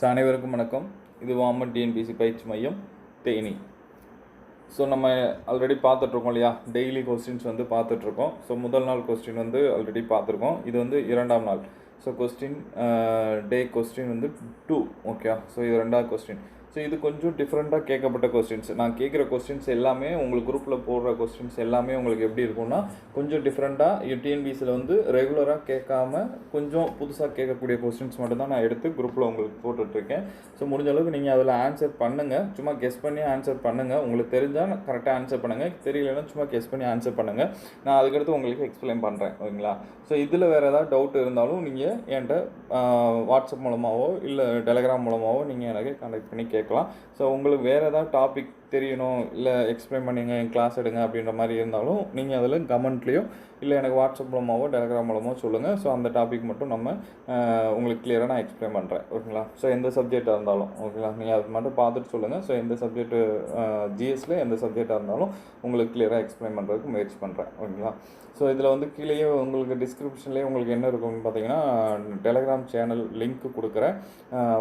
So அனைவருக்கும் வணக்கம். இது வாமன் டிஎன்பிசி பயிற்சி மையம் தேனி. ஸோ நம்ம ஆல்ரெடி பார்த்துட்ருக்கோம் இல்லையா? டெய்லி கொஸ்டின்ஸ் வந்து பார்த்துட்ருக்கோம் ஸோ முதல் நாள் கொஸ்டின் வந்து ஆல்ரெடி பார்த்துருக்கோம். இது வந்து இரண்டாம் நாள். ஸோ கொஸ்டின் டே கொஸ்டின் வந்து டூ ஓகே ஸோ இது ரெண்டாவது கொஸ்டின் ஸோ இது கொஞ்சம் டிஃப்ரெண்ட்டாக கேட்கப்பட்ட கொஸ்டின்ஸ் நான் கேட்குற கொஸ்டின்ஸ் எல்லாமே உங்களுக்கு குரூப்பில் போடுற கொஸ்டின்ஸ் எல்லாமே உங்களுக்கு எப்படி இருக்கும்னா கொஞ்சம் டிஃப்ரெண்ட்டாக டிஎன்பிசியில் வந்து ரெகுலராக கேட்காம கொஞ்சம் புதுசாக கேட்கக்கூடிய கொஸ்டின்ஸ் மட்டும்தான் நான் எடுத்து குரூப்பில் உங்களுக்கு போட்டுட்ருக்கேன் ஸோ முடிஞ்ச அளவுக்கு நீங்கள் அதில் ஆன்சர் பண்ணுங்கள் சும்மா கெஸ் பண்ணி ஆன்சர் பண்ணுங்கள் உங்களுக்கு தெரிஞ்சால் கரெக்டாக ஆன்சர் பண்ணுங்கள் தெரியலன்னா சும்மா கெஸ் பண்ணி ஆன்சர் பண்ணுங்கள் நான் அதுக்கடுத்து உங்களுக்கு எக்ஸ்பிளைன் பண்ணுறேன் ஓகேங்களா? ஸோ இதில் வேறு ஏதாவது டவுட் இருந்தாலும் நீங்கள் என்கிட்ட வாட்ஸ்அப் மூலமாகவோ இல்லை டெலகிராம் மூலமாகவோ நீங்கள் எனக்கு கான்டாக்ட் பண்ணி கேட்கலாம். ஸோ உங்களுக்கு வேறு ஏதாவது டாபிக் தெரியணும் இல்லை எக்ஸ்பிளைன் பண்ணிங்க கிளாஸ் எடுங்க அப்படின்ற மாதிரி இருந்தாலும் நீங்கள் அதில் கமெண்ட்லேயும் இல்லை எனக்கு வாட்ஸ்அப் மூலமாகவோ டெலகிராம் மூலமாகவோ சொல்லுங்கள் ஸோ அந்த டாபிக் மட்டும் நம்ம உங்களுக்கு கிளியராக நான் எக்ஸ்பிளைன் பண்ணுறேன் ஓகேங்களா ஸோ எந்த சப்ஜெக்டாக இருந்தாலும் ஓகேங்களா நீங்கள் அது மட்டும் பார்த்துட்டு சொல்லுங்கள் ஸோ எந்த சப்ஜெக்ட்டு ஜிஎஸ்சில் எந்த சப்ஜெக்டாக இருந்தாலும் உங்களுக்கு கிளியராக எக்ஸ்பிளைன் பண்ணுறதுக்கு முயற்சி பண்ணுறேன் ஓகேங்களா ஸோ இதில் வந்து கீழேயே உங்களுக்கு டிஸ்கிரிப்ஷன்லேயே உங்களுக்கு என்ன இருக்கும்னு பார்த்தீங்கன்னா டெலகிராம் சேனல் லிங்க் கொடுக்குறேன்.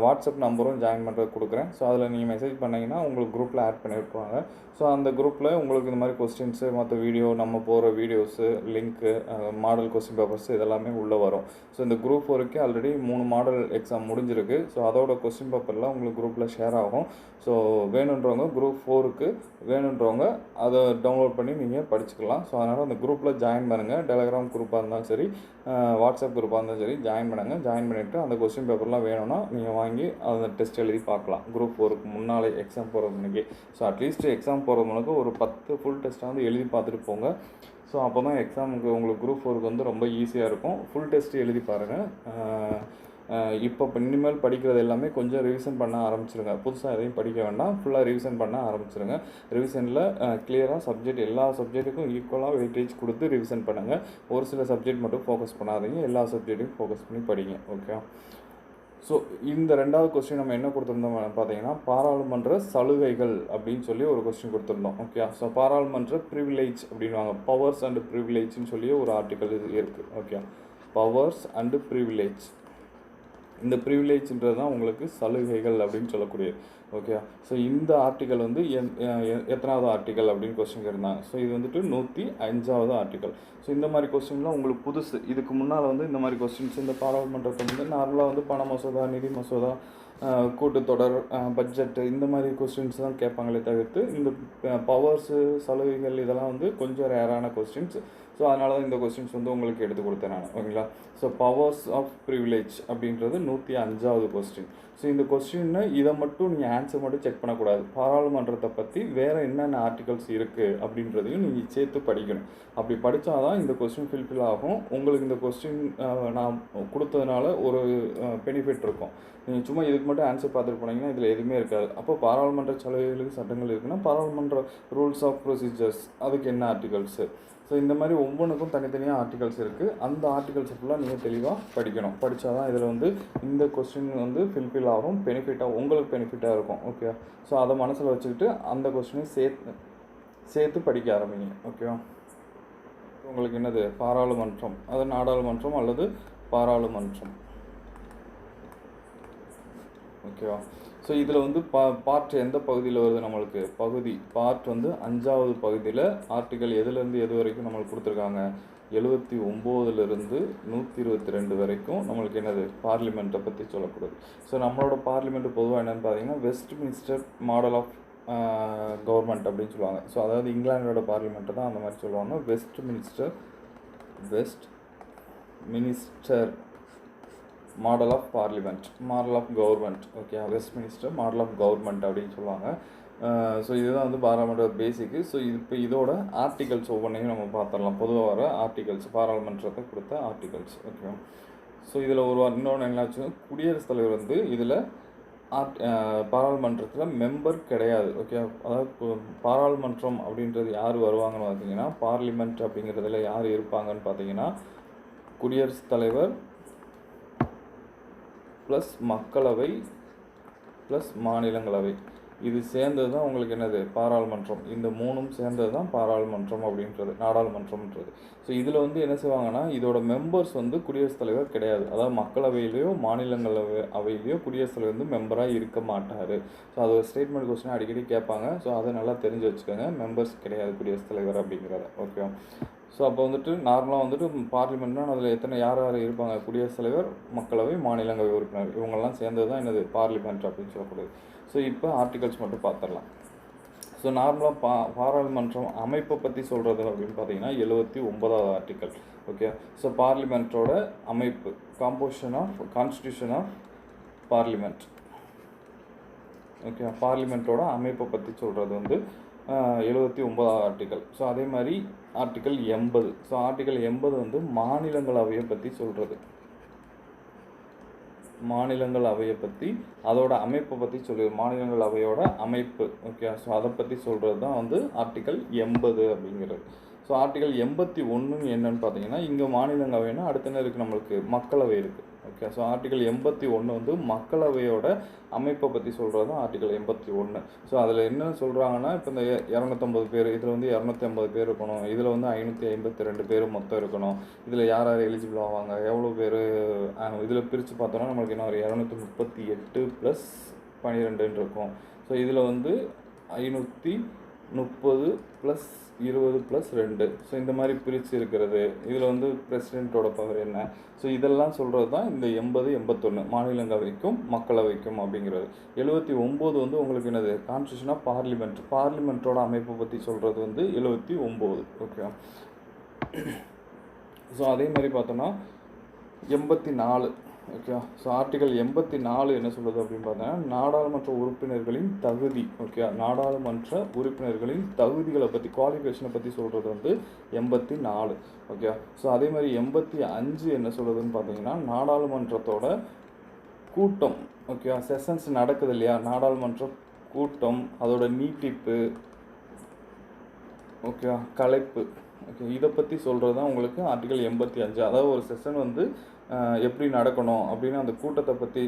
வாட்ஸ்அப் நம்பரும் ஜாயின் பண்ணுறது கொடுக்குறேன். ஸோ அதில் நீங்கள் மெசேஜ் பண்ணிங்கன்னா உங்களுக்கு குரூப்பில் ஆட் பண்ணி விட்டுருவாங்க ஸோ அந்த குரூப்பில் உங்களுக்கு இந்த மாதிரி கொஸ்டின்ஸு மற்ற வீடியோ நம்ம போகிற வீடியோஸு லிங்க்கு மாடல் கொஸ்டின் பேப்பர்ஸ் இதெல்லாமே உள்ளே வரும். ஸோ இந்த குரூப் ஃபோருக்கே ஆல்ரெடி மூணு மாடல் எக்ஸாம் முடிஞ்சிருக்கு. ஸோ அதோட கொஸ்டின் பேப்பர்லாம் உங்களுக்கு குரூப்பில் ஷேர் ஆகும். ஸோ வேணுன்றவங்க குரூப் ஃபோருக்கு வேணுன்றவங்க அதை டவுன்லோட் பண்ணி நீங்கள் படிச்சுக்கலாம். ஸோ அதனால் அந்த குரூப்பில் ஜாயின் பண்ணுங்கள் டெலகிராம் குரூப்பாக இருந்தாலும் சரி வாட்ஸ்அப் குரூப்பாக இருந்தாலும் சரி ஜாயின் பண்ணுங்கள் ஜாயின் பண்ணிவிட்டு அந்த கொஸ்டின் பேப்பர்லாம் வேணும்னா நீங்கள் வாங்கி அந்த டெஸ்ட் எழுதி பார்க்கலாம். குரூப் ஃபோருக்கு முன்னாலே எக்ஸாம் போகிறது முன்னாடி ஸோ அட்லீஸ்ட் எக்ஸாம் போகிறது முன்னாடி ஒரு பத்து ஃபுல் டெஸ்ட்டாக வந்து எழுதி பார்த்துட்டு போங்க. ஸோ அப்போ தான் எக்ஸாமுக்கு உங்களுக்கு குரூப் ஃபோருக்கு வந்து ரொம்ப ஈஸியாக இருக்கும். ஃபுல் டெஸ்ட் எழுதி பாருங்கள் இப்போ இனிமேல் படிக்கிறது எல்லாமே கொஞ்சம் ரிவிஷன் பண்ண ஆரம்பிச்சிருங்க. புதுசாக எதையும் படிக்க வேண்டாம். ஃபுல்லாக ரிவிஷன் பண்ண ஆரம்பிச்சிருங்க. ரிவிஷனில் கிளியராக சப்ஜெக்ட் எல்லா சப்ஜெக்ட்டுக்கும் ஈக்குவலாக வெயிட்டேஜ் கொடுத்து ரிவிஷன் பண்ணுங்கள் ஒரு சில சப்ஜெக்ட் மட்டும் ஃபோக்கஸ் பண்ணாதீங்க. எல்லா சப்ஜெக்ட்டையும் ஃபோக்கஸ் பண்ணி படிங்க. ஓகே ஸோ இந்த ரெண்டாவது கொஸ்டின் நம்ம என்ன கொடுத்துருந்தோம் பார்த்தீங்கன்னா பாராளுமன்ற சலுகைகள் அப்படின்னு சொல்லி ஒரு கொஸ்டின் கொடுத்துருந்தோம். ஓகே ஸோ பாராளுமன்ற ப்ரிவிலேஜ் அப்படின்வாங்க பவர்ஸ் அண்ட் ப்ரிவிலேஜ்னு சொல்லி ஒரு ஆர்டிக்கல் இது இருக்குது ஓகே பவர்ஸ் அண்டு ப்ரிவிலேஜ் இந்த ப்ரிவிலேஜ்ன்றது தான் உங்களுக்கு சலுகைகள் அப்படின்னு சொல்லக்கூடியது. ஓகே ஸோ இந்த ஆர்டிக்கல் வந்து எத்தனாவது ஆர்டிக்கல் அப்படின்னு கொஸ்டின் இருந்தாங்க ஸோ இது வந்துட்டு நூற்றி அஞ்சாவது ஆர்டிக்கல் ஸோ இந்த மாதிரி கொஸ்டின்லாம் உங்களுக்கு புதுசு. இதுக்கு முன்னால் வந்து இந்த மாதிரி கொஸ்டின்ஸ் இந்த பாராளுமன்றத்தை வந்து நார்மலாக வந்து பண மசோதா நிதி மசோதா கூட்டத்தொடர் பட்ஜெட்டு இந்த மாதிரி கொஸ்டின்ஸ் தான் கேட்பாங்களே தவிர்த்து இந்த பவர்ஸு சலுகைகள் இதெல்லாம் வந்து கொஞ்சம் ரேரான கொஸ்டின்ஸ் ஸோ அதனால தான் இந்த கொஸ்டின்ஸ் வந்து உங்களுக்கு எடுத்து கொடுத்தேன் நான். ஓகேங்களா? ஸோ பவர்ஸ் ஆஃப் ப்ரிவிலேஜ் அப்படின்றது நூற்றி அஞ்சாவது கொஸ்டின் ஸோ இந்த கொஸ்டின்னு இதை மட்டும் நீங்கள் ஆன்சர் மட்டும் செக் பண்ணக்கூடாது. பாராளுமன்றத்தை பற்றி வேறு என்னென்ன ஆர்டிகல்ஸ் இருக்குது அப்படின்றதையும் நீங்கள் சேர்த்து படிக்கணும். அப்படி படித்தா தான் இந்த கொஸ்டின் ஃபில்ஃபில் ஆகும். உங்களுக்கு இந்த கொஸ்டின் நான் கொடுத்ததுனால ஒரு பெனிஃபிட் இருக்கும். நீங்கள் சும்மா இதுக்கு மட்டும் ஆன்சர் பார்த்துட்டு போனீங்கன்னா இதில் எதுவுமே இருக்காது. அப்போ பாராளுமன்ற சலுகைகளுக்கு சட்டங்கள் இருக்குன்னா பாராளுமன்ற ரூல்ஸ் ஆஃப் ப்ரொசீஜர்ஸ் அதுக்கு என்ன ஆர்டிகல்ஸு ஸோ இந்த மாதிரி ஒவ்வொன்றுக்கும் தனித்தனியாக ஆர்டிகல்ஸ் இருக்குது அந்த ஆர்டிகல்ஸ் ஃபுல்லாக நீங்கள் தெளிவாக படிக்கணும். படித்தா தான் இதில் வந்து இந்த கொஸ்டின் வந்து ஃபில்ஃபில் ஆகும் பெனிஃபிட்டாக உங்களுக்கு பெனிஃபிட்டாக இருக்கும். ஓகே ஸோ அதை மனசில் வச்சுக்கிட்டு அந்த கொஸ்டினையும் சேர்த்து சேர்த்து படிக்க ஆரம்பிங்க. ஓகேவா உங்களுக்கு என்னது? பாராளுமன்றம். அது நாடாளுமன்றம் அல்லது பாராளுமன்றம். ஓகேவா ஸோ இதில் வந்து பா பார்ட் எந்த பகுதியில் வருது நம்மளுக்கு? பகுதி பார்ட் வந்து அஞ்சாவது பகுதியில் ஆர்டிக்கல் எதுலேருந்து எது வரைக்கும் நம்மளுக்கு கொடுத்துருக்காங்க? எழுபத்தி ஒம்போதுலேருந்து நூற்றி இருபத்தி ரெண்டு வரைக்கும் நம்மளுக்கு என்னது? பார்லிமெண்ட்டை பற்றி சொல்லக்கூடாது ஸோ நம்மளோட பார்லிமெண்ட் பொதுவாக என்னென்னு பார்த்தீங்கன்னா Westminster model of government அப்படின்னு சொல்லுவாங்க. ஸோ அதாவது இங்கிலாண்டோட பார்லிமெண்ட்டை தான் அந்த மாதிரி சொல்லுவாங்க. Westminster Westminster model of parliament model of government okay Westminster model of government அப்படின்னு சொல்லுவாங்க. Uh, ஸோ இதுதான் வந்து பாராளுமன்ற பேசிக்கு ஸோ இது இப்போ இதோட ஆர்டிகல்ஸ் ஒவ்வொன்றையும் நம்ம பார்த்துடலாம். பொதுவாக வர ஆர்டிகல்ஸ் பாராளுமன்றத்தை கொடுத்த ஆர்டிகல்ஸ் ஓகே ஸோ இதில் ஒரு இன்னொன்று என்னாச்சு குடியரசுத் தலைவர் வந்து இதில் ஆர்ட் uh, பாராளுமன்றத்தில் மெம்பர் கிடையாது ஓகே அதாவது பாராளுமன்றம் அப்படின்றது யார் வருவாங்கன்னு பார்த்தீங்கன்னா பார்லிமெண்ட் அப்படிங்கிறதுல யார் இருப்பாங்கன்னு பார்த்தீங்கன்னா குடியரசுத் தலைவர் ப்ளஸ் மக்களவை ப்ளஸ் மாநிலங்களவை. இது சேர்ந்தது தான் உங்களுக்கு என்னது? பாராளுமன்றம். இந்த மூணும் சேர்ந்தது தான் பாராளுமன்றம் அப்படின்றது நாடாளுமன்றம்ன்றது. ஸோ இதில் வந்து என்ன செய்வாங்கன்னா இதோட மெம்பர்ஸ் வந்து குடியரசுத் தலைவர் கிடையாது. அதாவது மக்களவையிலையோ மாநிலங்களவை அவையிலையோ குடியரசுத் தலைவர் வந்து மெம்பராக இருக்க மாட்டார். ஸோ அது ஒரு ஸ்டேட்மெண்ட் கொஸ்டின் அடிக்கடி கேட்பாங்க. ஸோ அதை நல்லா தெரிஞ்சு வச்சுக்கோங்க. மெம்பர்ஸ் கிடையாது குடியரசுத் தலைவர் அப்படிங்கிறத. ஓகே ஸோ அப்போ வந்துட்டு நார்மலாக வந்துட்டு பார்லிமெண்ட்னா அதில் எத்தனை யார் யார் இருப்பாங்க? குடியரசுத் தலைவர் மக்களவை மாநிலங்களவை உறுப்பினர் இவங்கெல்லாம் சேர்ந்தது தான் என்னது? பார்லிமெண்ட் அப்படின்னு சொல்லக்கூடியது ஸோ இப்போ ஆர்டிகல்ஸ் மட்டும் பார்த்துடலாம். ஸோ நார்மலாக பா பாராளுமன்றம் அமைப்பை பற்றி சொல்கிறது அப்படின்னு பார்த்தீங்கன்னா எழுபத்தி ஒன்பதாவது ஆர்டிக்கல் ஓகே ஸோ பார்லிமெண்ட்டோட அமைப்பு composition of constitution of parliament okay பார்லிமெண்ட்டோட அமைப்பை பற்றி சொல்கிறது வந்து எழுபத்தி ஒன்பதாவது ஆர்டிக்கல் ஸோ அதே மாதிரி ஆர்டிக்கல் எண்பது. ஸோ ஆர்டிக்கல் எண்பது வந்து மாநிலங்களவையை பற்றி சொல்கிறது மாநிலங்கள் அவையை பற்றி அதோட அமைப்பை பற்றி சொல்லுது மாநிலங்கள் அவையோட அமைப்பு ஓகே ஸோ அதை பற்றி சொல்கிறது தான் வந்து ஆர்டிக்கல் எண்பது அப்படிங்கிறது. ஸோ ஆர்டிக்கல் எண்பத்தி ஒன்று என்னன்னு பார்த்தீங்கன்னா இங்கே மாநிலங்களவைன்னா அடுத்த இருக்குது நம்மளுக்கு? மக்களவை இருக்குது ஓகே ஸோ ஆர்டிகல் எண்பத்தி ஒன்று வந்து மக்களவையோட அமைப்பை பற்றி சொல்கிறது தான் ஆர்டிகல் எண்பத்தி ஒன்று ஸோ அதில் என்ன சொல்கிறாங்கன்னா இப்போ இந்த இரநூத்தம்பது பேர் இதில் வந்து இரநூத்தி ஐம்பது பேர் இருக்கணும். இதில் வந்து ஐநூற்றி ஐம்பத்தி ரெண்டு பேர் மொத்தம் இருக்கணும். இதில் யார் யார் எலிஜிபிள் ஆவாங்க? எவ்வளோ பேர் இதில் பிரித்து பார்த்தோன்னா நம்மளுக்கு என்ன ஒரு இரநூத்தி முப்பத்தி எட்டு ப்ளஸ் பன்னிரெண்டுன்னு இருக்கும். ஸோ இதில் வந்து ஐநூற்றி முப்பது ப்ளஸ் இருபது ப்ளஸ் ரெண்டு. ஸோ இந்த மாதிரி பிரித்து இருக்கிறது. இதில் வந்து பிரசிடெண்ட்டோட பவர் என்ன? ஸோ இதெல்லாம் சொல்கிறது தான் இந்த எண்பது எண்பத்தொன்று மாநிலங்களவைக்கும் மக்களவைக்கும் அப்படிங்கிறது. எழுபத்தி ஒம்பது வந்து உங்களுக்கு என்னது? கான்ஸ்டியூஷன் ஆஃப் பார்லிமெண்ட் பார்லிமெண்ட்டோட அமைப்பை பற்றி சொல்கிறது வந்து எழுபத்தி ஒம்பது. ஓகே ஸோ அதே மாதிரி பார்த்தோன்னா எண்பத்தி நாலு. ஓகே ஸோ ஆர்டிகல் எண்பத்தி நாலு என்ன சொல்லுது அப்படின்னு பார்த்தீங்கன்னா நாடாளுமன்ற உறுப்பினர்களின் தகுதி. ஓகே நாடாளுமன்ற உறுப்பினர்களின் தகுதிகளை பற்றி குவாலிஃபிகேஷனை பற்றி சொல்கிறது வந்து எண்பத்தி நாலு. ஓகே ஸோ அதே மாதிரி எண்பத்தி அஞ்சு என்ன சொல்லுதுன்னு பார்த்தீங்கன்னா நாடாளுமன்றத்தோட கூட்டம். ஓகே செஷன்ஸ் நடக்குது இல்லையா? நாடாளுமன்ற கூட்டம் அதோட நீட்டிப்பு ஓகே கலைப்பு. ஓகே இதை பற்றி சொல்கிறது தான் உங்களுக்கு ஆர்டிகல் எண்பத்தி அஞ்சு. அதாவது ஒரு செஷன் வந்து எப்படி நடக்கணும் அப்படின்னு அந்த கூட்டத்தை பற்றி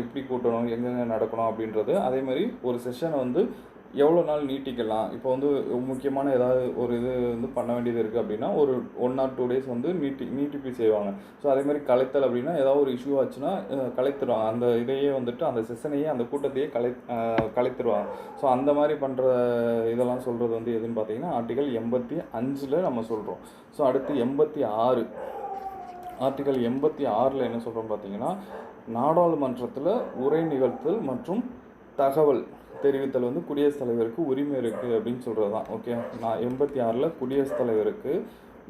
எப்படி கூட்டணும் எங்கெங்கே நடக்கணும் அப்படின்றது அதே மாதிரி ஒரு செஷனை வந்து எவ்வளோ நாள் நீட்டிக்கலாம்? இப்போ வந்து முக்கியமான ஏதாவது ஒரு இது வந்து பண்ண வேண்டியது இருக்குது அப்படின்னா ஒரு ஒன் ஆர் டூ டேஸ் வந்து நீட்டி நீட்டிப்பு செய்வாங்க. ஸோ அதே மாதிரி கலைத்தல் அப்படின்னா ஏதாவது ஒரு இஷ்யூ ஆச்சுன்னா கலைத்துருவாங்க. அந்த இதையே வந்துட்டு அந்த செஷனையே அந்த கூட்டத்தையே கலை கலைத்துருவாங்க. ஸோ அந்த மாதிரி பண்ணுற இதெல்லாம் சொல்கிறது வந்து எதுன்னு பார்த்தீங்கன்னா ஆர்டிகல் எண்பத்தி அஞ்சில் நம்ம சொல்கிறோம் ஸோ அடுத்து எண்பத்தி ஆறு. ஆர்டிகல் எண்பத்தி ஆறில் என்ன சொல்கிறோம் பார்த்தீங்கன்னா நாடாளுமன்றத்தில் உரை நிகழ்த்தல் மற்றும் தகவல். தெரிவித்தல் வந்து குடியரசுத் தலைவருக்கு உரிமை இருக்குது அப்படின்னு சொல்கிறது தான் ஓகே நான் எண்பத்தி ஆறில் குடியரசுத் தலைவருக்கு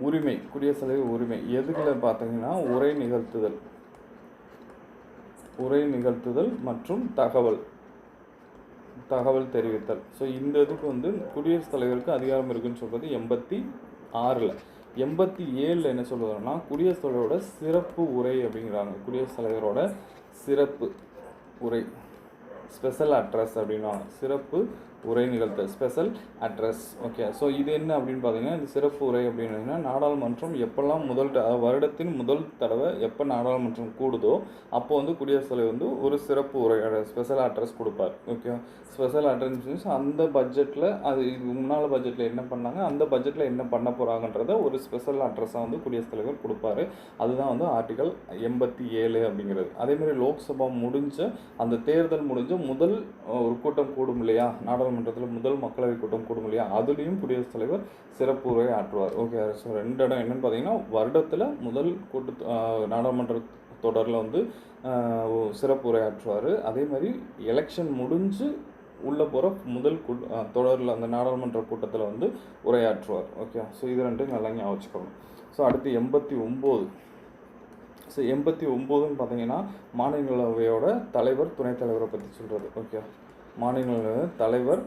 உரிமை குடியரசுத் தலைவர் உரிமை. எதுக்குல பார்த்தீங்கன்னா உரை நிகழ்த்துதல். உரை நிகழ்த்துதல் மற்றும் தகவல். தகவல் தெரிவித்தல். ஸோ இந்த இதுக்கு வந்து குடியரசுத் தலைவருக்கு அதிகாரம் இருக்குன்னு சொல்கிறது எண்பத்தி ஆறில். எண்பத்தி ஏழில் என்ன சொல்லுவாங்கன்னா குடியரசுத் தலைவரோட சிறப்பு உரை அப்படிங்கிறாங்க. குடியரசுத் தலைவரோட சிறப்பு உரை. ஸ்பெஷல் அட்ரஸ் அப்படின்னா சிறப்பு உரை நிகழ்த்த ஸ்பெஷல் அட்ரஸ் ஓகே ஸோ இது என்ன அப்படின்னு பார்த்தீங்கன்னா இந்த சிறப்பு உரை அப்படின்னா நாடாளுமன்றம் எப்போல்லாம் முதல் வருடத்தின் முதல் தடவை எப்போ நாடாளுமன்றம் கூடுதோ அப்போ வந்து குடியரசுத் தலைவர் வந்து ஒரு சிறப்பு உரை ஸ்பெஷல் அட்ரஸ் கொடுப்பார். ஓகே ஸ்பெஷல் அட்ரஸ் மீன்ஸ் அந்த பட்ஜெட்டில் அது இது முன்னால் பட்ஜெட்டில் என்ன பண்ணாங்க அந்த பட்ஜெட்டில் என்ன பண்ண போகிறாங்கன்றத ஒரு ஸ்பெஷல் அட்ரஸாக வந்து குடியரசுத் தலைவர் கொடுப்பாரு. அதுதான் வந்து ஆர்டிகல் எண்பத்தி ஏழு அப்படிங்கிறது. அதேமாதிரி லோக்சபா முடிஞ்ச அந்த தேர்தல் முடிஞ்ச முதல் ஒரு கூட்டம் கூடும் இல்லையா நாடாளுமன்றத்தில் முதல் மக்களவை கூட்டம் கூடும் இல்லையா அதுலேயும் குடியரசுத் தலைவர் சிறப்பு உரை ஆற்றுவார். ஓகே ஸோ ரெண்டு இடம் என்னென்னு பார்த்தீங்கன்னா வருடத்தில் முதல் கூட்ட நாடாளுமன்ற தொடரில் வந்து சிறப்பு உரையாற்றுவார் அதே மாதிரி எலெக்ஷன் முடிஞ்சு உள்ளே போகிற முதல் கூட்ட தொடரில் அந்த நாடாளுமன்ற கூட்டத்தில் வந்து உரையாற்றுவார் ஓகே ஸோ இது ரெண்டும் நல்லா ஞாபகம் வச்சுக்கணும் ஸோ அடுத்து எண்பத்தி ஒம்பது. ஸோ எண்பத்தி ஒம்போதுன்னு பார்த்தீங்கன்னா மாநிலங்களவையோட தலைவர் துணைத் தலைவரை பற்றி சொல்கிறது ஓகே மாநிலங்களவை தலைவர்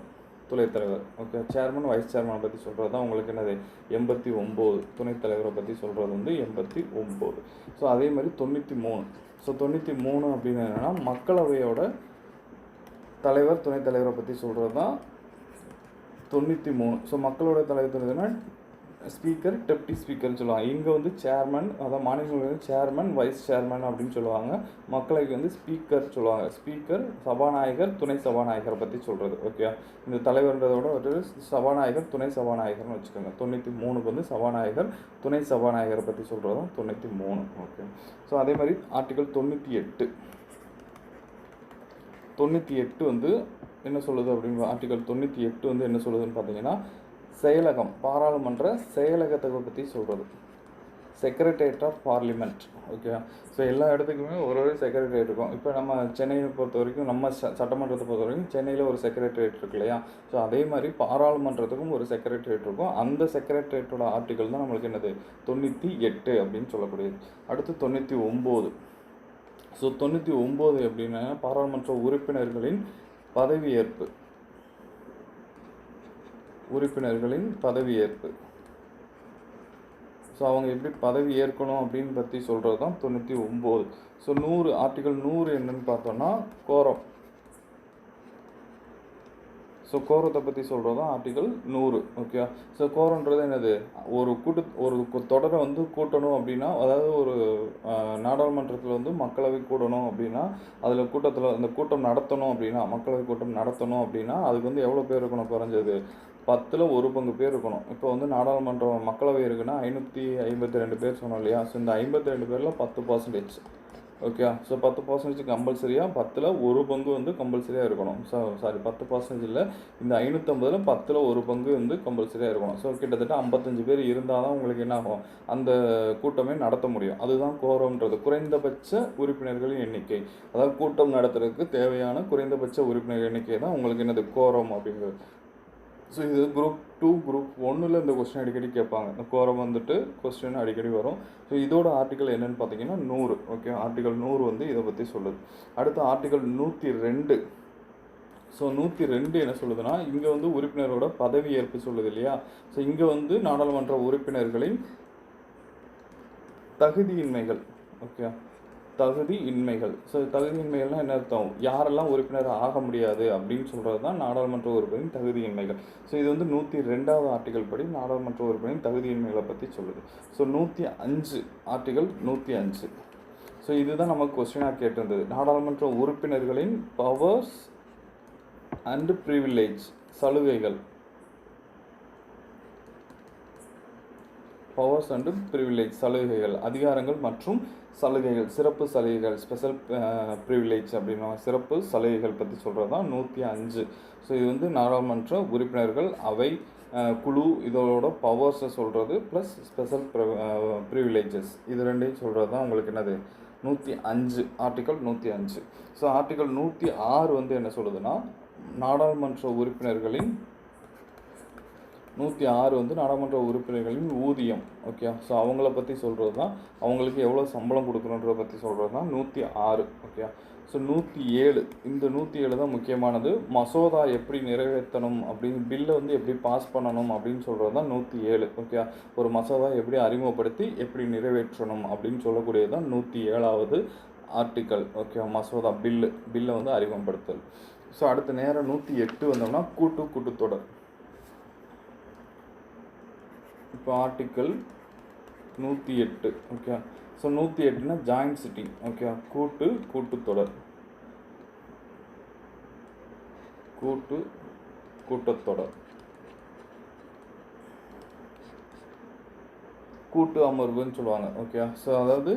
துணைத் தலைவர். ஓகே சேர்மன் வைஸ் சேர்மனை பற்றி சொல்கிறது தான் உங்களுக்கு என்னது? எண்பத்தி ஒம்பது. துணைத் தலைவரை பற்றி சொல்கிறது வந்து எண்பத்தி ஒம்பது. ஸோ அதே மாதிரி தொண்ணூற்றி மூணு. ஸோ தொண்ணூற்றி மூணு அப்படின்னு என்னென்னா மக்களவையோட தலைவர் துணைத் தலைவரை பற்றி சொல்கிறது தான் தொண்ணூற்றி மூணு. ஸோ மக்களோட தலைவர் தலைவர்னா ஸ்பீக்கர் டெப்டி ஸ்பீக்கர்னு சொல்லுவாங்க. இங்கே வந்து சேர்மன் அதான் மாநில சேர்மன் வைஸ் சேர்மன் அப்படின்னு சொல்லுவாங்க. மக்களவைக்கு வந்து ஸ்பீக்கர் சொல்லுவாங்க. ஸ்பீக்கர் சபாநாயகர் துணை சபாநாயகரை பற்றி சொல்கிறது ஓகே இந்த தலைவர்ன்றதோட ஒரு சபாநாயகர் துணை சபாநாயகர்னு வச்சுக்கோங்க. தொண்ணூற்றி மூணுக்கு வந்து சபாநாயகர் துணை சபாநாயகரை பற்றி சொல்கிறது தான் தொண்ணூற்றி மூணு ஓகே ஸோ அதே மாதிரி ஆர்டிகல் தொண்ணூற்றி எட்டு. தொண்ணூற்றி எட்டு வந்து என்ன சொல்லுது அப்படின்னு ஆர்டிகல் தொண்ணூற்றி எட்டு வந்து என்ன சொல்லுதுன்னு பார்த்தீங்கன்னா செயலகம் பாராளுமன்ற செயலகத்தை பற்றி சொல்கிறது செக்ரட்டேரியட் ஆஃப் பார்லிமெண்ட் ஓகேவா ஸோ எல்லா இடத்துக்குமே ஒரு ஒரு செக்ரட்டரியேட் இருக்கும். இப்போ நம்ம சென்னையை பொறுத்த வரைக்கும் நம்ம ச சட்டமன்றத்தை பொறுத்த வரைக்கும் சென்னையில் ஒரு செக்ரட்டரியேட் இருக்கு இல்லையா? ஸோ அதே மாதிரி பாராளுமன்றத்துக்கும் ஒரு செக்ரட்டரியேட் இருக்கும். அந்த செக்ரட்டரியேட்டோட ஆர்டிக்கல் தான் நம்மளுக்கு என்னது? தொண்ணூற்றி எட்டு அப்படின்னு சொல்லக்கூடியது. அடுத்து தொண்ணூற்றி ஒம்பது. ஸோ தொண்ணூற்றி ஒம்பது அப்படின்னா பாராளுமன்ற உறுப்பினர்களின் பதவியேற்பு. உறுப்பினர்களின் பதவியேற்பு. ஸோ அவங்க எப்படி பதவி ஏற்கணும் அப்படின்னு பற்றி சொல்கிறது தான் தொண்ணூற்றி ஒம்பது. ஸோ நூறு ஆர்டிகல் நூறு என்னன்னு பார்த்தோன்னா கோரம். ஸோ கோரத்தை பற்றி சொல்கிறது தான் ஆர்டிகல் நூறு ஓகே ஸோ கோரன்றது என்னது? ஒரு கூட்டு ஒரு தொடரை வந்து கூட்டணும் அப்படின்னா அதாவது ஒரு நாடாளுமன்றத்தில் வந்து மக்களவை கூடணும் அப்படின்னா அதில் கூட்டத்தில் அந்த கூட்டம் நடத்தணும் அப்படின்னா மக்களவை கூட்டம் நடத்தணும் அப்படின்னா அதுக்கு வந்து எவ்வளோ பேர் இருக்கணும் குறைஞ்சது? பத்தில் ஒரு பங்கு பேர் இருக்கணும். இப்போ வந்து நாடாளுமன்றம் மக்களவை இருக்குன்னா ஐநூற்றி ஐம்பத்தி ரெண்டு பேர் சொன்னோம் இல்லையா? ஸோ இந்த ஐம்பத்தி ரெண்டு பேரில் பத்து பர்சன்டேஜ் ஓகே ஸோ பத்து பர்சன்டேஜ் கம்பல்சரியாக பத்தில் ஒரு பங்கு வந்து கம்பல்சரியாக இருக்கணும். ஸோ சாரி பத்து பர்சன்டேஜில் இந்த ஐநூற்றம்பதில் பத்தில் ஒரு பங்கு வந்து கம்பல்சரியாக இருக்கணும். ஸோ கிட்டத்தட்ட ஐம்பத்தஞ்சு பேர் இருந்தால் தான் உங்களுக்கு என்ன ஆகும்? அந்த கூட்டமே நடத்த முடியும். அதுதான் கோரம்ன்றது குறைந்தபட்ச உறுப்பினர்களின் எண்ணிக்கை. அதாவது கூட்டம் நடத்துறதுக்கு தேவையான குறைந்தபட்ச உறுப்பினர் எண்ணிக்கை தான் உங்களுக்கு என்னது? கோரம் அப்படிங்கிறது. ஸோ இது குரூப் டூ குரூப் ஒன்றில் இந்த கொஸ்டின் அடிக்கடி கேட்பாங்க. இந்த கோரம் வந்துட்டு கொஸ்டின் அடிக்கடி வரும். ஸோ இதோட ஆர்டிக்கல் என்னென்னு பார்த்தீங்கன்னா நூறு ஓகே ஆர்டிக்கல் நூறு வந்து இதை பற்றி சொல்லுது. அடுத்து ஆர்டிக்கல் நூற்றி ரெண்டு. ஸோ நூற்றி ரெண்டு என்ன சொல்லுதுன்னா இங்கே வந்து உறுப்பினரோட பதவி ஏற்பு சொல்லுது இல்லையா? ஸோ இங்கே வந்து நாடாளுமன்ற உறுப்பினர்களின் தகுதியின்மைகள் ஓகே தகுதி இன்மைகள். ஸோ தகுதியின்மைகள்லாம் என்ன அர்த்தம்? யாரெல்லாம் உறுப்பினர் ஆக முடியாது அப்படின்னு சொல்கிறது தான் நாடாளுமன்ற உறுப்பினரின் தகுதியின்மைகள் ஸோ இது வந்து நூற்றி ரெண்டாவது ஆர்டிகல் படி நாடாளுமன்ற உறுப்பினரின் தகுதியின்மைகளை பற்றி சொல்லுது. ஸோ நூற்றி அஞ்சு ஆர்டிகல் நூற்றி அஞ்சு. ஸோ இதுதான் நமக்கு கொஸ்டினாக கேட்டிருந்தது. நாடாளுமன்ற உறுப்பினர்களின் பவர்ஸ் அண்டு ப்ரிவிலேஜ் சலுகைகள். பவர்ஸ் அண்டு ப்ரிவிலேஜ் சலுகைகள் அதிகாரங்கள் மற்றும் சலுகைகள் சிறப்பு சலுகைகள் ஸ்பெஷல் ப்ரிவிலேஜ் அப்படின்னா சிறப்பு சலுகைகள் பற்றி சொல்கிறது தான் நூற்றி அஞ்சு. ஸோ இது வந்து நாடாளுமன்ற உறுப்பினர்கள் அவை uh, குழு இதோட பவர்ஸை சொல்கிறது ப்ளஸ் ஸ்பெஷல் ப்ரிவிலேஜஸ் இது ரெண்டையும் சொல்கிறது தான் உங்களுக்கு என்னது? நூற்றி அஞ்சு. ஆர்டிக்கல் நூற்றி அஞ்சு. ஸோ ஆர்டிக்கல் நூற்றி ஆறு வந்து என்ன சொல்லுதுன்னா நாடாளுமன்ற உறுப்பினர்களின் நூற்றி ஆறு வந்து நாடாளுமன்ற உறுப்பினர்களின் ஊதியம் ஓகே ஸோ அவங்கள பற்றி சொல்கிறது தான் அவங்களுக்கு எவ்வளோ சம்பளம் கொடுக்கணுன்றத பற்றி சொல்கிறது தான் நூற்றி ஆறு ஓகே ஸோ நூற்றி ஏழு இந்த நூற்றி ஏழு தான் முக்கியமானது. மசோதா எப்படி நிறைவேற்றணும் அப்படின்னு பில்லை வந்து எப்படி பாஸ் பண்ணணும் அப்படின்னு சொல்கிறது தான் நூற்றி ஏழு ஓகே ஒரு மசோதா எப்படி அறிமுகப்படுத்தி எப்படி நிறைவேற்றணும் அப்படின்னு சொல்லக்கூடியது தான் நூற்றி ஏழாவது ஆர்டிக்கல் ஓகே மசோதா பில்லு பில்லை வந்து அறிமுகப்படுத்தல். ஸோ அடுத்த நேரம் நூற்றி எட்டு வந்தோம்னா கூட்டு கூட்டுத்தொடர் இப்போ ஆர்டிக்கல் நூற்றி எட்டு ஓகே ஸோ நூற்றி எட்டுனா ஜாயிண்ட் சிட்டிங் ஓகே கூட்டு கூட்டுத்தொடர் கூட்டு கூட்டத்தொடர் கூட்டு அமர்வுன்னு சொல்லுவாங்க ஓகே ஸோ அதாவது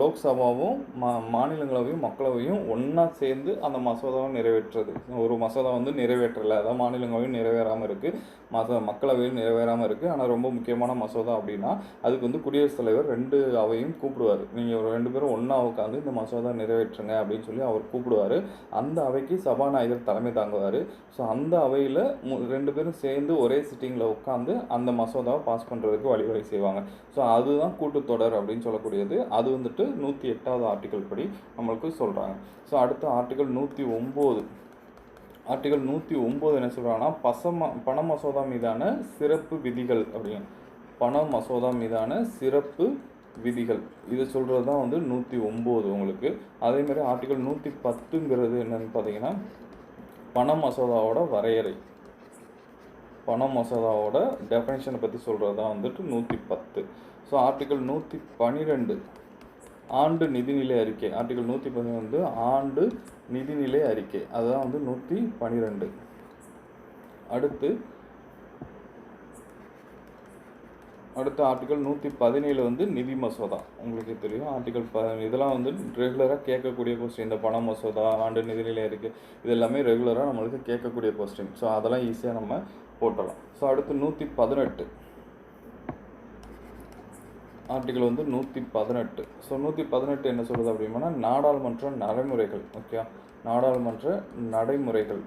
லோக்சபாவும் மா மாநிலங்களவையும் மக்களவையும் ஒன்றா சேர்ந்து அந்த மசோதாவை நிறைவேற்றுறது ஒரு மசோதா வந்து நிறைவேற்றலை. அதாவது மாநிலங்களவையும் நிறைவேறாமல் இருக்குது மச மக்களவையும் நிறைவேறாமல் இருக்குது ஆனால் ரொம்ப முக்கியமான மசோதா அப்படின்னா அதுக்கு வந்து குடியரசுத் தலைவர் ரெண்டு அவையும் கூப்பிடுவார். நீங்கள் ஒரு ரெண்டு பேரும் ஒன்றா உட்காந்து இந்த மசோதா நிறைவேற்றுங்க அப்படின்னு சொல்லி அவர் கூப்பிடுவார். அந்த அவைக்கு சபாநாயகர் தலைமை தாங்குவார். ஸோ அந்த அவையில் ரெண்டு பேரும் சேர்ந்து ஒரே சிட்டிங்கில் உட்காந்து அந்த மசோதாவை பாஸ் பண்ணுறதுக்கு வழிவகை செய்வாங்க. ஸோ அதுதான் கூட்டுத்தொடர் அப்படின்னு சொல்லக்கூடியது. அது வந்துட்டு நூற்றி எட்டாவது ஆர்டிக்கல் படி நம்மளுக்கு சொல்கிறாங்க ஸோ அடுத்த ஆர்டிக்கல் நூற்றி ஒம்பது. ஆர்டிகல் நூற்றி ஒம்பது என்ன சொல்கிறாங்கன்னா பசம பண மசோதா மீதான சிறப்பு விதிகள் அப்படின்னு. பண மசோதா மீதான சிறப்பு விதிகள். இது சொல்கிறது தான் வந்து நூற்றி ஒம்பது உங்களுக்கு. அதேமாதிரி ஆர்டிகல் நூற்றி பத்துங்கிறது என்னன்னு பார்த்தீங்கன்னா பண மசோதாவோட வரையறை. பண மசோதாவோட டெஃபினேஷனை பற்றி சொல்கிறது தான் வந்துட்டு நூற்றி பத்து. ஸோ ஆர்டிகல் நூற்றி பன்னிரெண்டு ஆண்டு நிதிநிலை அறிக்கை. ஆர்டிகல் நூற்றி பதினொன்று ஆண்டு நிதிநிலை அறிக்கை. அதுதான் வந்து நூற்றி பன்னிரெண்டு அடுத்து அடுத்த ஆர்டிகல் நூற்றி பதினேழு வந்து நிதி மசோதா. உங்களுக்கு தெரியும் ஆர்டிகல் ப இதெல்லாம் வந்து ரெகுலராக கேட்கக்கூடிய கொஸ்டின் இந்த பண மசோதா ஆண்டு நிதிநிலை அறிக்கை இது எல்லாமே ரெகுலராக நம்மளுக்கு கேட்கக்கூடிய கொஸ்டின் ஸோ அதெல்லாம் ஈஸியாக நம்ம போட்டலாம். ஸோ அடுத்து நூற்றி பதினெட்டு. ஆர்டிகல் வந்து நூற்றி பதினெட்டு. ஸோ நூற்றி பதினெட்டு என்ன சொல்லுது அப்படின்னா நாடாளுமன்ற நடைமுறைகள் ஓகே நாடாளுமன்ற நடைமுறைகள்.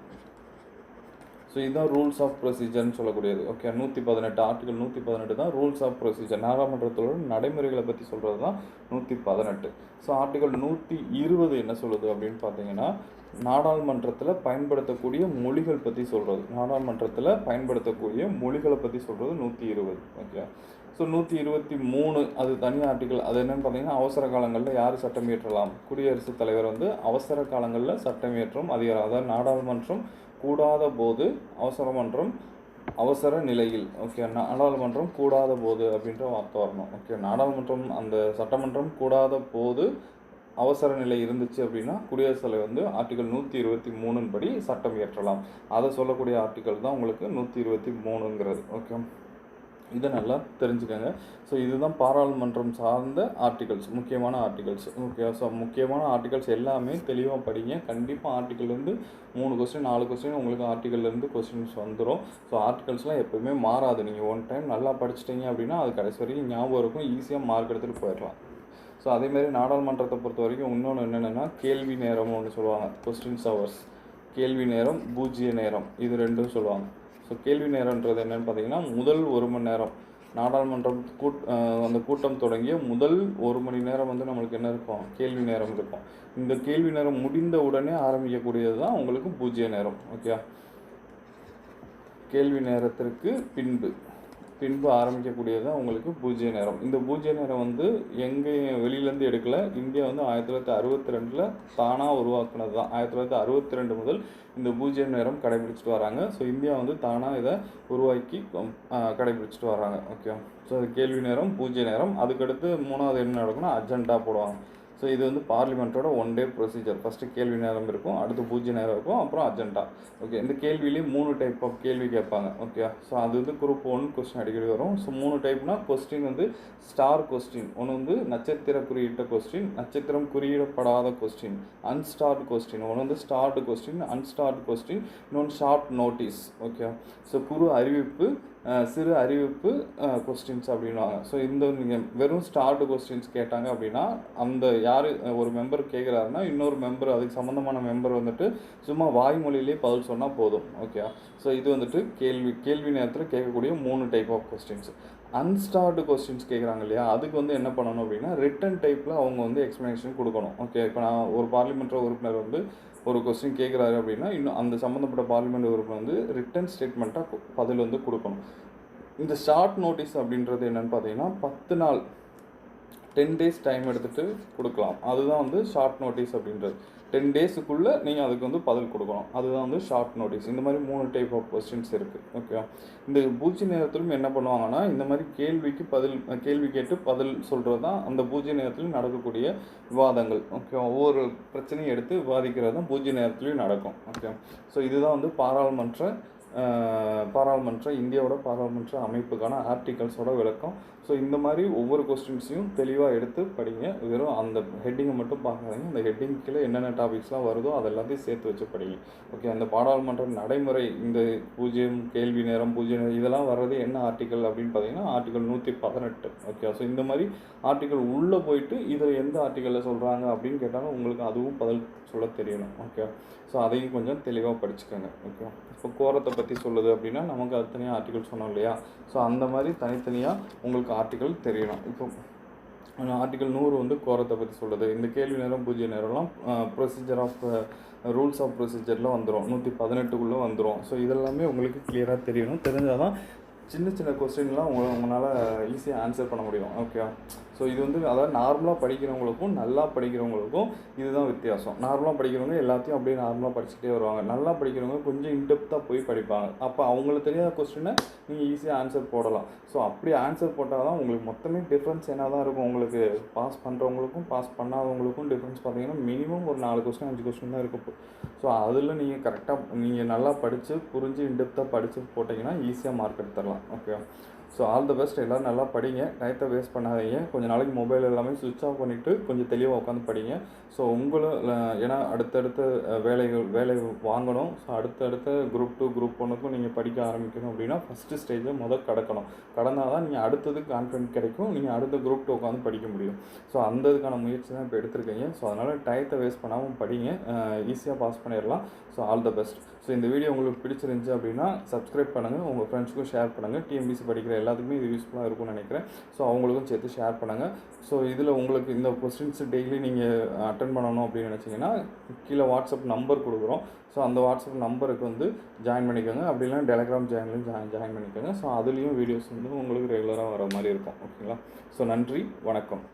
ஸோ இதுதான் ரூல்ஸ் ஆஃப் ப்ரொசீஜர்னு சொல்லக்கூடியது ஓகே நூற்றி பதினெட்டு ஆர்டிகல் நூற்றி பதினெட்டு தான் ரூல்ஸ் ஆஃப் ப்ரொசீஜர் நாடாளுமன்றத்தோட நடைமுறைகளை பற்றி சொல்கிறது தான் நூற்றி பதினெட்டு. ஸோ ஆர்டிகல் நூற்றி இருபது என்ன சொல்லுது அப்படின்னு பார்த்தீங்கன்னா நாடாளுமன்றத்தில் பயன்படுத்தக்கூடிய மொழிகள் பற்றி சொல்கிறது நாடாளுமன்றத்தில் பயன்படுத்தக்கூடிய மொழிகளை பற்றி சொல்கிறது நூற்றி இருபது ஓகே நூற்றி இருபத்தி மூணு அது தனி ஆர்டிகல். அது என்னென்னு பார்த்தீங்கன்னா அவசர காலங்களில் யார் சட்டம் இயற்றலாம்? குடியரசுத் தலைவர் வந்து அவசர காலங்களில் சட்டம் இயற்றும் அதிகாரம். அதாவது நாடாளுமன்றம் கூடாத போது அவசரமன்றம் அவசர நிலையில். ஓகே நாடாளுமன்றம் கூடாத போது அப்படின்ற வார்த்தை வரணும். ஓகே நாடாளுமன்றம் அந்த சட்டமன்றம் கூடாத போது அவசர நிலை இருந்துச்சு அப்படின்னா குடியரசுத் தலைவர் வந்து ஆர்டிகல் நூற்றி இருபத்தி மூணுன்னு படி சட்டம் இயற்றலாம். அதை சொல்லக்கூடிய ஆர்டிகல் தான் உங்களுக்கு நூற்றி இருபத்தி மூணுங்கிறது. ஓகே. இதை நல்லா தெரிஞ்சுக்கோங்க. ஸோ இதுதான் பாராளுமன்றம் சார்ந்த ஆர்டிகல்ஸ் முக்கியமான ஆர்டிகல்ஸ் ஓகே ஸோ முக்கியமான ஆர்டிகல்ஸ் எல்லாமே தெளிவாக படிங்க. கண்டிப்பாக ஆர்டிகல்லேருந்து மூணு கொஸ்டின் நாலு கொஸ்டின் உங்களுக்கு ஆர்டிகல்லேருந்து கொஸ்டின்ஸ் வந்துடும் ஸோ ஆர்டிகல்ஸ்லாம் எப்போவுமே மாறாது. நீங்கள் ஒன் டைம் நல்லா படிச்சிட்டிங்க அப்படின்னா அது கடைசி வரைக்கும் ஞாபகம் இருக்கும். ஈஸியாக மார்க் எடுத்துகிட்டு போயிடலாம். ஸோ அதேமாதிரி நாடாளுமன்றத்தை பொறுத்த வரைக்கும் இன்னொன்று என்னென்னா கேள்வி நேரம்னு ஒன்று சொல்லுவாங்க. கொஸ்டின்ஸ் ஹவர்ஸ் கேள்வி நேரம் பூஜ்ஜிய நேரம். இது ரெண்டும் சொல்லுவாங்க. ஸோ கேள்வி நேரம்ன்றது என்னென்னு பார்த்தீங்கன்னா முதல் ஒரு மணி நேரம். நாடாளுமன்றம் கூட் அந்த கூட்டம் தொடங்கிய முதல் ஒரு மணி நேரம் வந்து நம்மளுக்கு என்ன இருக்கும்? கேள்வி நேரம் இருக்கும். இந்த கேள்வி நேரம் முடிந்த உடனே ஆரம்பிக்கக்கூடியது தான் உங்களுக்கு பூஜ்ஜிய நேரம். ஓகே கேள்வி நேரத்திற்கு பின்பு. பின்பு ஆரம்பிக்கக்கூடியது தான் உங்களுக்கு பூஜ்ய நேரம். இந்த பூஜ்ஜிய நேரம் வந்து எங்கேயும் வெளியிலேருந்து எடுக்கல. இந்தியா வந்து ஆயிரத்தி தொள்ளாயிரத்தி அறுபத்தி ரெண்டில் தானாக உருவாக்குனது தான் ஆயிரத்தி தொள்ளாயிரத்தி அறுபத்தி ரெண்டு முதல் இந்த பூஜ்ய நேரம் கடைபிடிச்சிட்டு வராங்க. ஸோ இந்தியா வந்து தானாக இதை உருவாக்கி கடைபிடிச்சிட்டு வராங்க. ஓகே ஸோ அது கேள்வி நேரம் பூஜ்ஜிய நேரம். அதுக்கடுத்து மூணாவது என்ன நடக்கும்னா அஜெண்டா போடுவாங்க. ஸோ இது வந்து பார்லிமெண்ட்டோட ஒன் டே ப்ரொசீஜர் ஃபஸ்ட்டு கேள்வி நேரம் இருக்கும் அடுத்து பூஜ்ஜிய நேரம் இருக்கும் அப்புறம் அர்ஜென்ட்டா ஓகே இந்த கேள்வியிலேயே மூணு டைப் ஆஃப் கேள்வி கேட்பாங்க. ஓகே ஸோ அது வந்து குரூப் ஒன் கொஸ்டின் அடிக்கடி வரும். ஸோ மூணு டைப்னா கொஸ்டின் வந்து ஸ்டார் கொஸ்டின் ஒன்று வந்து நட்சத்திர குறியிட்ட கொஸ்டின் நட்சத்திரம் குறியிடப்படாத கொஸ்டின் அன்ஸ்டார்ட் கொஸ்டின் ஒன்று வந்து ஸ்டார்டு கொஸ்டின் அன்ஸ்டார்ட் கொஸ்டின் இன்னொன்று ஷார்ட் நோட்டீஸ் ஓகே ஸோ குறு அறிவிப்பு சிறு அறிவிப்பு கொஸ்டின்ஸ் அப்படின்வாங்க ஸோ இந்த நீங்கள் வெறும் ஸ்டார்டு கொஸ்டின்ஸ் கேட்டாங்க அப்படின்னா அந்த யார் ஒரு மெம்பர் கேட்குறாருன்னா இன்னொரு மெம்பர் அதுக்கு சம்மந்தமான மெம்பர் வந்துட்டு சும்மா வாய்மொழியிலே பதில் சொன்னால் போதும் ஓகே ஸோ இது வந்துட்டு கேள்வி கேள்வி நேரத்தில் கேட்கக்கூடிய மூணு type of questions unstarred questions கேட்குறாங்க இல்லையா? அதுக்கு வந்து என்ன பண்ணணும் அப்படின்னா ரிட்டன் டைப்பில் அவங்க வந்து எக்ஸ்ப்ளனேஷன் கொடுக்கணும் ஓகே இப்போ நான் ஒரு பார்லிமெண்ட் உறுப்பினர் வந்து ஒரு கொஸ்டின் கேட்குறாரு அப்படின்னா இன்னும் அந்த சம்மந்தப்பட்ட பார்லிமெண்ட் உறுப்பினர் வந்து ரிட்டன் ஸ்டேட்மெண்ட்டாக பதில் வந்து கொடுக்கணும். இந்த ஷார்ட் நோட்டீஸ் அப்படின்றது என்னென்னு பார்த்தீங்கன்னா பத்து நாள் டென் டேஸ் டைம் எடுத்துகிட்டு கொடுக்கலாம். அதுதான் வந்து ஷார்ட் நோட்டீஸ் அப்படின்றது. டென் டேஸுக்குள்ளே நீங்கள் அதுக்கு வந்து பதில் கொடுக்கணும். அதுதான் வந்து ஷார்ட் நோட்டீஸ் இந்த மாதிரி மூணு டைப் ஆஃப் கொஸ்டின்ஸ் இருக்குது ஓகேவா இந்த பூஜ்ஜிய நேரத்திலும் என்ன பண்ணுவாங்கன்னா இந்த மாதிரி கேள்விக்கு பதில் கேள்வி கேட்டு பதில் சொல்கிறது தான் அந்த பூஜ்ஜிய நேரத்திலும் நடக்கக்கூடிய விவாதங்கள். ஓகே ஒவ்வொரு பிரச்சனையும் எடுத்து விவாதிக்கிறது தான் பூஜ்ய நேரத்துலையும் நடக்கும். ஓகே ஸோ இதுதான் வந்து பாராளுமன்ற பாராளுமன்ற இந்தியாவோட பாராளுமன்ற அமைப்புக்கான ஆர்டிகல்ஸோட விளக்கம். ஸோ இந்த மாதிரி ஒவ்வொரு கொஸ்டின்ஸையும் தெளிவாக எடுத்து படிங்க. வெறும் அந்த ஹெட்டிங்கை மட்டும் பார்க்காதீங்க. அந்த ஹெட்டிங் கீழே என்னென்ன டாபிக்ஸ்லாம் வருதோ அது எல்லாத்தையும் சேர்த்து வச்சு படிங்க. ஓகே அந்த பாராளுமன்ற நடைமுறை இந்த பூஜ்ஜியம் கேள்வி நேரம் பூஜ்ஜியம் நேரம் இதெல்லாம் வர்றது என்ன ஆர்டிக்கல் அப்படின்னு பார்த்தீங்கன்னா ஆர்டிகல் நூற்றி பதினெட்டு. ஓகே ஸோ இந்த மாதிரி ஆர்டிக்கல் உள்ளே போயிட்டு இதில் எந்த ஆர்டிக்கலில் சொல்கிறாங்க அப்படின்னு கேட்டாலும் உங்களுக்கு அதுவும் பதில் சொல்ல தெரியணும். ஓகே ஸோ அதையும் கொஞ்சம் தெளிவாக படிச்சுக்கோங்க. ஓகே இப்போ கோரத்தை பற்றி சொல்லுது அப்படின்னா நமக்கு அது தனியாக ஆர்டிக்கல் சொன்னோம் இல்லையா? ஸோ அந்த மாதிரி தனித்தனியாக உங்களுக்கு ஆர்டிக்கல் தெரியணும். இப்போ ஆர்டிக்கல் நூறு வந்து கோரத்தை பற்றி சொல்லுது இந்த கேள்வி நேரம் பூஜ்ய நேரம்லாம் ப்ரொசீஜர் ஆஃப் ரூல்ஸ் ஆஃப் ப்ரொசீஜரில் வந்துடும் நூற்றி பதினெட்டுக்குள்ளே வந்துடும் ஸோ இதெல்லாமே உங்களுக்கு கிளியராக தெரியணும். தெரிஞ்சால் தான் சின்ன சின்ன கொஸ்டின்லாம் உங்களை உங்களால் ஈஸியாக ஆன்சர் பண்ண முடியும். ஓகே ஸோ இது வந்து அதாவது நார்மலாக படிக்கிறவங்களுக்கும் நல்லா படிக்கிறவங்களுக்கும் இதுதான் வித்தியாசம். நார்மலாக படிக்கிறவங்க எல்லாத்தையும் அப்படியே நார்மலாக படிச்சுட்டே வருவாங்க. நல்லா படிக்கிறவங்க கொஞ்சம் இன்டெப்த்தாக போய் படிப்பாங்க. அப்போ அவங்களுக்கு தெரியாத கொஸ்டினை நீங்கள் ஈஸியாக ஆன்சர் போடலாம். ஸோ அப்படி ஆன்சர் போட்டால் தான் உங்களுக்கு மொத்தமே டிஃப்ரென்ஸ் என்ன தான் இருக்கும். உங்களுக்கு பாஸ் பண்ணுறவங்களுக்கும் பாஸ் பண்ணாதவங்களுக்கும் டிஃப்ரென்ஸ் பார்த்தீங்கன்னா மினிமம் ஒரு நாலு கொஸ்டின் அஞ்சு கொஸ்டின் தான் இருக்கும் ஸோ அதில் நீங்கள் கரெக்டாக நீங்கள் நல்லா படித்து புரிஞ்சு இன்டெப்த்தாக படித்து போட்டிங்கன்னா ஈஸியாக மார்க் எடுத்துடலாம். Okay so all the best எல்லோரும் நல்லா படிங்க. டயத்தை வேஸ்ட் பண்ணாதீங்க. கொஞ்சம் நாளைக்கு மொபைல் எல்லாமே சுவிட்ச் ஆஃப் பண்ணிவிட்டு கொஞ்சம் தெளிவாக உட்காந்து படிங்க. ஸோ உங்களும் ஏன்னா அடுத்தடுத்த வேலைகள் வேலை வாங்கணும். ஸோ அடுத்தடுத்த குரூப் டூ குரூப் ஒன்றுக்கும் நீங்கள் படிக்க ஆரம்பிக்கணும் அப்படின்னா ஃபஸ்ட்டு ஸ்டேஜை முதல் கடக்கணும். கடந்தால் தான் நீங்கள் அடுத்தது கான்ஃபிடென்ட் கிடைக்கும். நீங்கள் அடுத்த குரூப் டூ உட்காந்து படிக்க முடியும். ஸோ அந்த இதுக்கான முயற்சி தான் இப்போ எடுத்திருக்கீங்க. ஸோ அதனால் டயத்தை வேஸ்ட் பண்ணாமல் படிங்க. ஈஸியாக பாஸ் பண்ணிடலாம். So all the best so இந்த வீடியோ உங்களுக்கு பிடிச்சிருந்துச்சு அப்படின்னா சப்ஸ்கிரைப் பண்ணுங்கள் உங்கள் ஃப்ரெண்ட்ஸுக்கும் ஷேர் பண்ணுங்கள் டிஎம்பிசி படிக்கிற எல்லாத்துக்குமே இது யூஸ்ஃபுல்லாக இருக்கும்னு நினைக்கிறேன். ஸோ அவங்களுக்கும் சேர்த்து ஷேர் பண்ணுங்கள் ஸோ இதில் உங்களுக்கு இந்த கொஸ்டின்ஸ் டெய்லி நீங்கள் அட்டன் பண்ணணும் அப்படின்னு நினச்சிங்கன்னா கீழே வாட்ஸ்அப் நம்பர் கொடுக்குறோம். ஸோ அந்த வாட்ஸ்அப் நம்பருக்கு வந்து ஜாயின் பண்ணிக்கோங்க. அப்படி இல்லைனா டெலகிராம் சேனலையும் ஜாயின் ஜாயின் பண்ணிக்கோங்க. ஸோ அதுலேயும் வீடியோஸ் வந்து உங்களுக்கு ரெகுலராக வர மாதிரி இருக்கும். ஓகேங்களா ஸோ நன்றி. வணக்கம்.